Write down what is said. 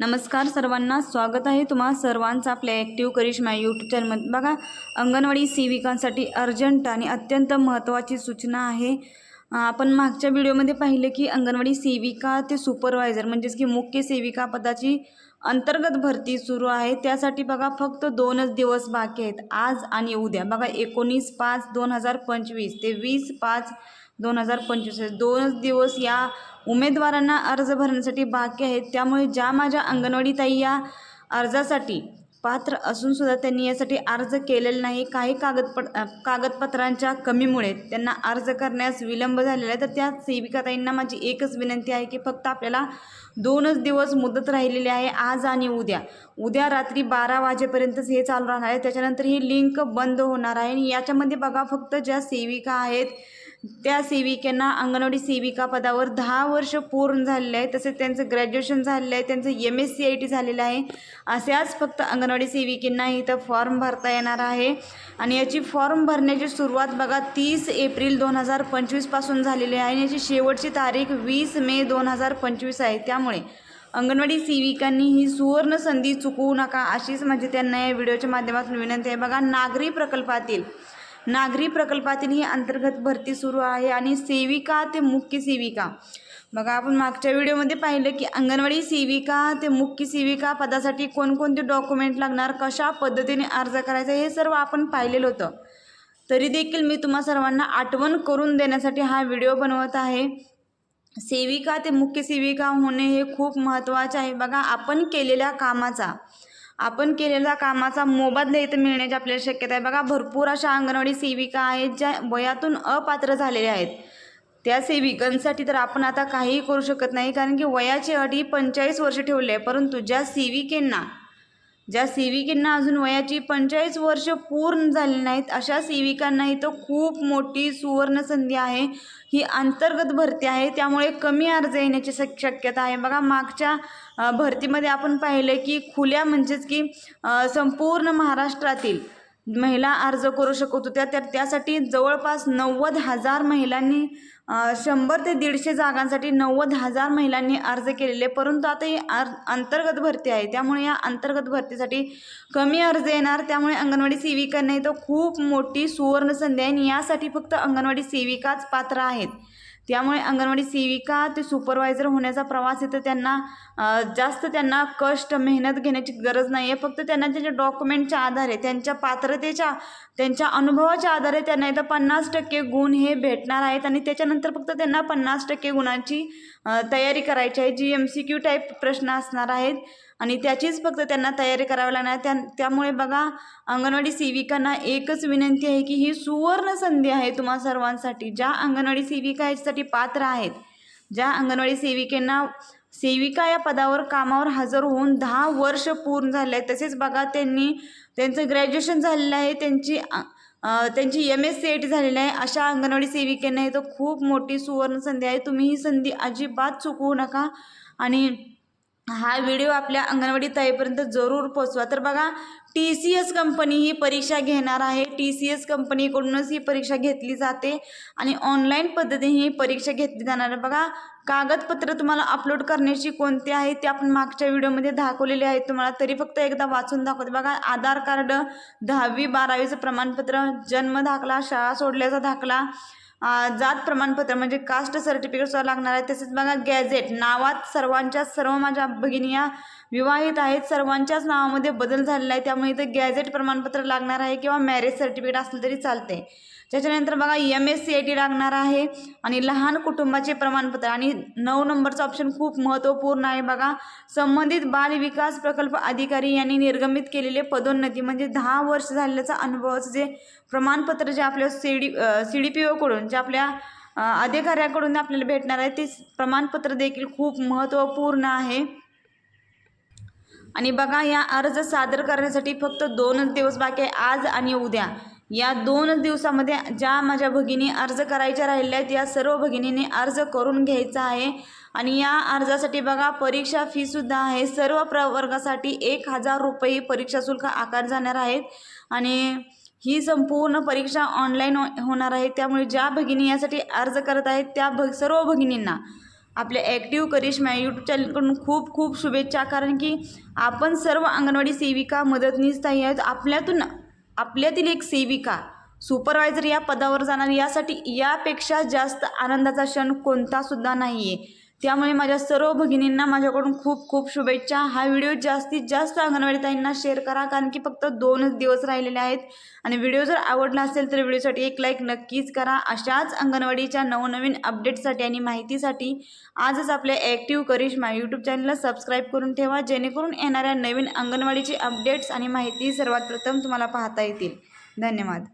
नमस्कार सर्वांना स्वागत आहे तुम्हा सर्वांचं आपल्या ॲक्टिव्ह करिश्मा यूट्यूब चॅनलमध्ये बघा अंगणवाडी सेविकांसाठी अर्जंट आणि अत्यंत महत्त्वाची सूचना आहे. आपण मागच्या व्हिडिओमध्ये पाहिलं की अंगणवाडी सेविका ते सुपरवायझर म्हणजेच की मुख्य सेविका पदाची अंतर्गत भरती सुरू आहे. त्यासाठी बघा फक्त दोनच दिवस बाकी आहेत. आज आणि उद्या. बघा एकोणीस पाच दोन हजार पंचवीस ते वीस पाच दोन हजार पंचवीस दोनच दिवस या उमेदवारांना अर्ज भरण्यासाठी बाकी आहेत. त्यामुळे ज्या माझ्या अंगणवाडी ताई या अर्जासाठी पात्र असूनसुद्धा त्यांनी यासाठी अर्ज केलेला नाही. काही कागदपट कागदपत्रांच्या कमीमुळे त्यांना अर्ज करण्यास विलंब झालेला आहे. तर त्या सेविकाताईंना माझी एकच विनंती आहे की फक्त आपल्याला दोनच दिवस मुदत राहिलेली आहे. आज आणि उद्या. उद्या रात्री बारा वाजेपर्यंतच हे चालू राहणार आहे. त्याच्यानंतर ही लिंक बंद होणार आहे. आणि याच्यामध्ये बघा फक्त ज्या सेविका आहेत त्या सेविकांना अंगणवाडी सेविका पदावर दहा वर्ष पूर्ण झालेले आहे तसेच त्यांचं ग्रॅज्युएशन झालेलं आहे. त्यांचं M S C I T झालेलं आहे. अशाच फक्त अंगणवाडी सेविकांना इथं फॉर्म भरता येणार आहे. आणि याची फॉर्म भरण्याची सुरुवात बघा तीस एप्रिल दोन हजार पंचवीसपासून झालेली आहे. आणि याची शेवटची तारीख वीस मे दोन हजार पंचवीस आहे. त्यामुळे अंगणवाडी सेविकांनी ही सुवर्ण संधी चुकवू नका अशीच म्हणजे त्यांना या व्हिडिओच्या माध्यमातून विनंती आहे. बघा नागरी प्रकल्पातील नागरी प्रकल्पातील ही अंतर्गत भरती सुरू आहे आणि सेविका ते मुख्य सेविका. बघा आपण मागच्या व्हिडिओमध्ये पाहिलं की अंगणवाडी सेविका ते मुख्य सेविका पदासाठी कोणकोणते डॉक्युमेंट लागणार कशा पद्धतीने अर्ज करायचा हे सर्व आपण पाहिलेलं होतं. तरी देखील मी तुम्हा सर्वांना आठवण करून देण्यासाठी हा व्हिडिओ बनवत आहे. सेविका ते मुख्य सेविका होणे हे खूप महत्त्वाचे आहे. बघा आपण केलेल्या कामाचा आपण केलेल्या कामाचा मोबदला इथं मिळण्याची आपल्याला शक्यता आहे. बघा भरपूर अशा अंगणवाडी सेविका आहेत ज्या वयातून अपात्र झालेल्या आहेत. त्या सेविकांसाठी तर आपण आता काहीही करू शकत नाही कारण की वयाची अट ही पंचेचाळीस वर्ष ठेवली आहे. परंतु ज्या सेविकेंना ज्या सेविकांना अजून वयाची पंचेचाळीस वर्ष पूर्ण झाली नाहीत अशा सेविकांनाही तर खूप मोठी सुवर्ण संधी आहे. ही अंतर्गत भरती आहे. त्यामुळे कमी अर्ज येण्याची शक शक्यता आहे. बघा मागच्या भरतीमध्ये आपण पाहिलं की खुल्या म्हणजेच की संपूर्ण महाराष्ट्रातील महिला अर्ज करू शकत. होत्या तर त्यासाठी जवळपास नव्वद हजार महिलांनी शंभर ते दीडशे जागांसाठी नव्वद हजार महिलांनी अर्ज केलेले. परंतु आता ही आर अंतर्गत भरती आहे. त्यामुळे या अंतर्गत भरतीसाठी कमी अर्ज येणार. त्यामुळे अंगणवाडी सेविकांना इथं खूप मोठी सुवर्ण संधी आहे आणि यासाठी फक्त अंगणवाडी सेविकाच पात्र आहेत. त्यामुळे अंगणवाडी सेविका ते सुपरवायझर होण्याचा प्रवास इथं त्यांना जास्त त्यांना कष्ट मेहनत घेण्याची गरज नाही आहे फक्त त्यांना त्यांच्या डॉक्युमेंटच्या आधारे त्यांच्या पात्रतेच्या त्यांच्या अनुभवाच्या आधारे त्यांना इथं पन्नास टक्के गुण हे भेटणार आहेत. आणि त्याच्यानंतर फक्त त्यांना पन्नास टक्के गुणांची तयारी करायची आहे. जी एम सी क्यू टाईप प्रश्न असणार आहेत. आणि त्याचीच फक्त त्यांना तयारी करावी लागणार. त्या त्यामुळे बघा अंगणवाडी सेविकांना एकच विनंती आहे की ही सुवर्ण संधी आहे तुम्हा सर्वांसाठी. ज्या अंगणवाडी सेविका याच्यासाठी पात्र आहेत ज्या अंगणवाडी सेविकेंना सेविका या पदावर कामावर हजर होऊन दहा वर्ष पूर्ण झाले आहे तसेच बघा त्यांनी त्यांचं ग्रॅज्युएशन झालेलं आहे त्यांची त्यांची एम एस सी एट झालेली आहे. अशा अंगणवाडी सेविकेंना तर खूप मोठी सुवर्ण संधी आहे. तुम्ही ही संधी अजिबात चुकवू नका. आणि हा व्हिडिओ आपल्या अंगणवाडी ताईपर्यंत जरूर पोचवा तर बघा टी सी एस कंपनी ही परीक्षा घेणार आहे. टी सी एस कंपनीकडूनच ही परीक्षा घेतली जाते आणि ऑनलाईन पद्धतीने ही परीक्षा घेतली जाणार आहे. बघा कागदपत्र तुम्हाला अपलोड करण्याची कोणती आहे ते आपण मागच्या व्हिडिओमध्ये दाखवलेले आहेत तुम्हाला तरी फक्त एकदा वाचून दाखवते. बघा आधार कार्ड दहावी बारावीचं प्रमाणपत्र जन्म दाखला शाळा सोडल्याचा दाखला जात प्रमाणपत्र म्हणजे कास्ट सर्टिफिकेटसुद्धा लागणार आहे. तसेच बघा गॅझेट नावात सर्वांच्या सर्व माझ्या भगिनी या विवाहित आहेत. सर्वांच्याच नावामध्ये बदल झालेला आहे. त्यामुळे इथं गॅझेट प्रमाणपत्र लागणार आहे किंवा मॅरेज सर्टिफिकेट असलं तरी चालते त्याच्यानंतर बघा M S C I T लागणार आहे आणि लहान कुटुंबाचे प्रमाणपत्र. आणि नऊ नंबरचं ऑप्शन खूप महत्त्वपूर्ण आहे बघा. संबंधित बाल विकास प्रकल्प अधिकारी यांनी निर्गमित केलेले पदोन्नती म्हणजे दहा वर्ष झालेल्याचा अनुभवाचं जे प्रमाणपत्र जे आपल्या C D C D P ओकडून जे आपल्या अधिकाऱ्याकडून आपल्याला भेटणार आहे ते प्रमाणपत्र देखील खूप महत्त्वपूर्ण आहे. आणि बघा या अर्ज सादर करण्यासाठी फक्त दोनच दिवस बाकी आहे आज आणि उद्या. या दोनच दिवसामध्ये ज्या माझ्या भगिनी अर्ज करायच्या राहिल्या आहेत या सर्व भगिनींनी अर्ज करून घ्यायचा आहे. आणि या अर्जासाठी बघा परीक्षा फीसुद्धा आहे. सर्व प्रवर्गासाठी एक हजार रुपये परीक्षा शुल्क आकार जाणार आहेत. आणि ही संपूर्ण परीक्षा ऑनलाईन हो- होणार आहे. त्यामुळे ज्या भगिनी यासाठी अर्ज करत आहेत त्या भ सर्व भगिनींना आपल्या ॲक्टिव्ह करिश्मा यूट्यूब चॅनलकडून खूप खूप शुभेच्छा. कारण की आपण सर्व अंगणवाडी सेविका मदतनीस ताई आहेत. आपल्यातून आपल्यातील एक सेविका सुपरवायझर या पदावर जाणार यासाठी यापेक्षा जास्त आनंदाचा क्षण कोणतासुद्धा नाही आहे त्यामुळे माझ्या सर्व भगिनींना माझ्याकडून खूप खूप शुभेच्छा. हा व्हिडिओ जास्तीत जास्त अंगणवाडी ताईंना शेअर करा कारण की फक्त दोनच दिवस राहिलेले आहेत. आणि व्हिडिओ जर आवडला असेल तर व्हिडिओसाठी एक लाईक नक्कीच करा. अशाच अंगणवाडीच्या नवनवीन अपडेटसाठी आणि माहितीसाठी आजच आपल्या ॲक्टिव्ह करिश्मा यूट्यूब चॅनलला सबस्क्राईब करून ठेवा जेणेकरून येणाऱ्या नवीन अंगणवाडीची अपडेट्स आणि माहिती सर्वात प्रथम तुम्हाला पाहता येतील. धन्यवाद.